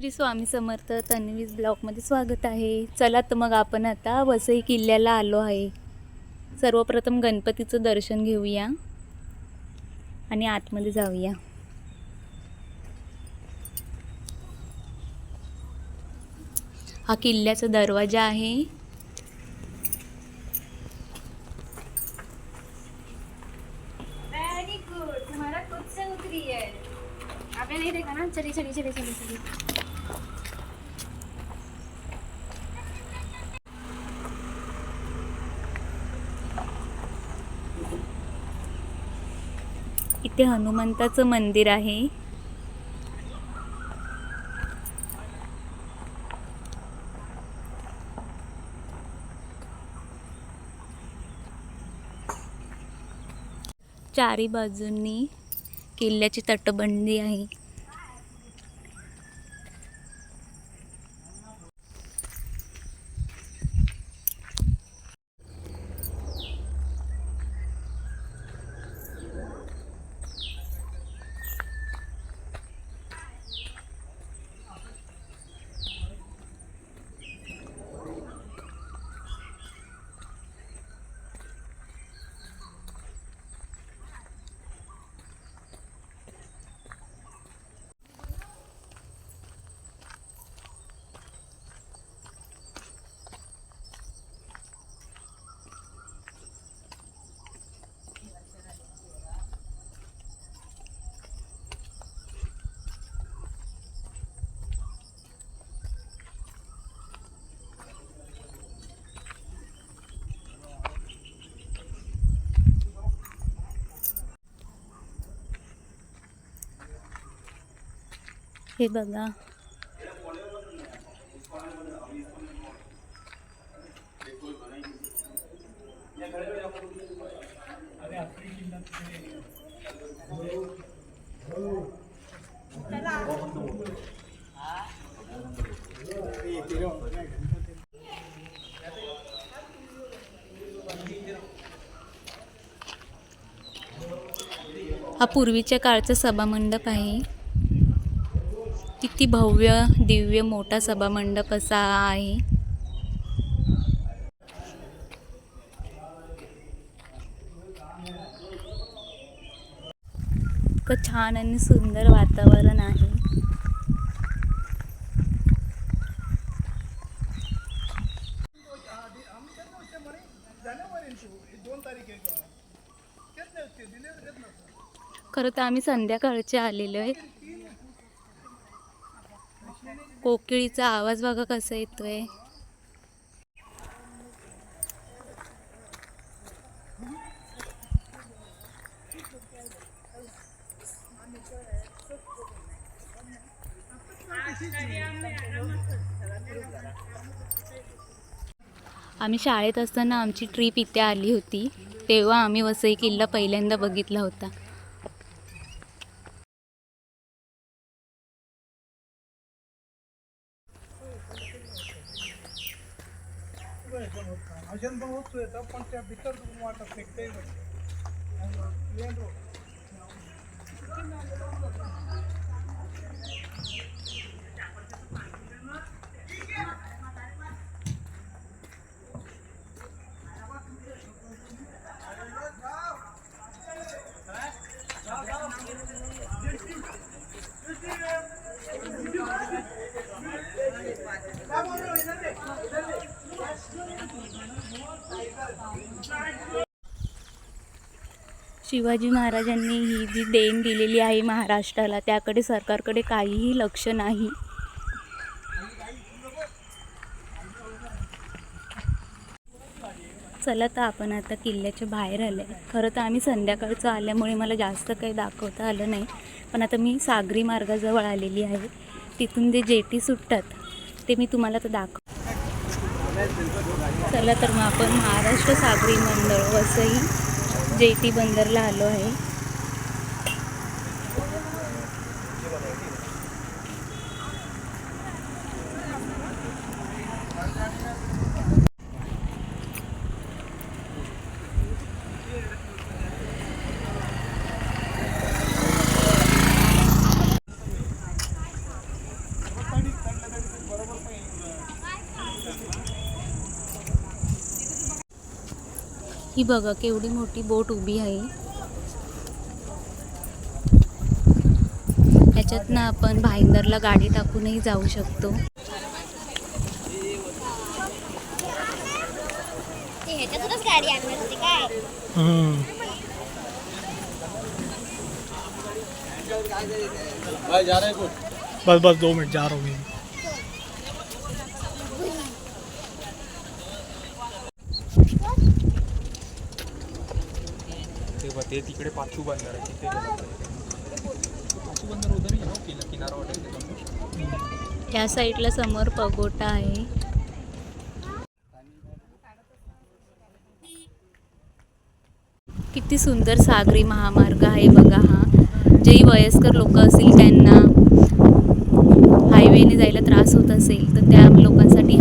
श्री स्वामी समर्थ तन्वीज ब्लॉकमध्ये स्वागत आहे. चला तर मग आपण आता वसई किल्ल्याला आलो आहे. सर्वप्रथम गणपतीचं दर्शन घेऊया आणि आतमध्ये जाऊया. हा किल्ल्याचा दरवाजा आहे. गुड तुम्हारा खुद उतरी ना? इथे हनुमंताचं मंदिर आहे. चारी बाजूंनी किल्ल्याची तटबंदी आहे. हे बघा. हा पूर्वीच्या काळचा सभामंडप आहे. किती भव्य दिव्य मोठा सभामंडप असा आहे. इतकं छान आणि सुंदर वातावरण आहे. खरं तर आम्ही संध्याकाळचे आलेलो आहे. कोकिळीचा आवाज बघा कसा येतोय. आम्ही शाळेत असताना आमची ट्रीप इथे आली होती. तेव्हा आम्ही वसई किल्ला पहिल्यांदा बघितला होता. पण होत नाही. अजून पण होतो येतं पण त्या भीतर तुम्ही वाटत नाही प्लेन रोड. शिवाजी महाराजांनी ही जी देण दिलेली आहे महाराष्ट्राला त्याकडे सरकारकडे काहीही लक्ष नाही. चला तर आपण आता किल्ल्याच्या बाहेर आले खरं तर आम्ही संध्याकाळचं आल्यामुळे मला जास्त काही दाखवता आलं नाही पण आता मी सागरी मार्गाजवळ आलेली आहे. तिथून जे जेटी सुटतात ते मी तुम्हाला तर दाखव चला तर मग आपण महाराष्ट्र सागरी मंडळ वसई जेटी बंदरला आलो आहे. ही बघा केवढी मोठी बोट उभी आहे. ह्याच्यातनं आपण भाईंदरला गाडी टाकूनही जाऊ शकतो. ते ह्याच्यातूनच गाडी आणणार होती काय? बस बस दो मिनट जा रहा हूँ बघ ते तिकडे पाचू बंदर आहे तिथे पाचू बंदर उधर ही आहे ना किला किनारा वाटेल त्याच्यामुळे त्या साईडला समोर पगोटा आहे. किती सुंदर सागरी महामार्ग आहे बघा हा. जेही वयस्कर लोक असतील त्यांना हायवेने जायला त्रास होत असेल तर त्या लोकांसाठी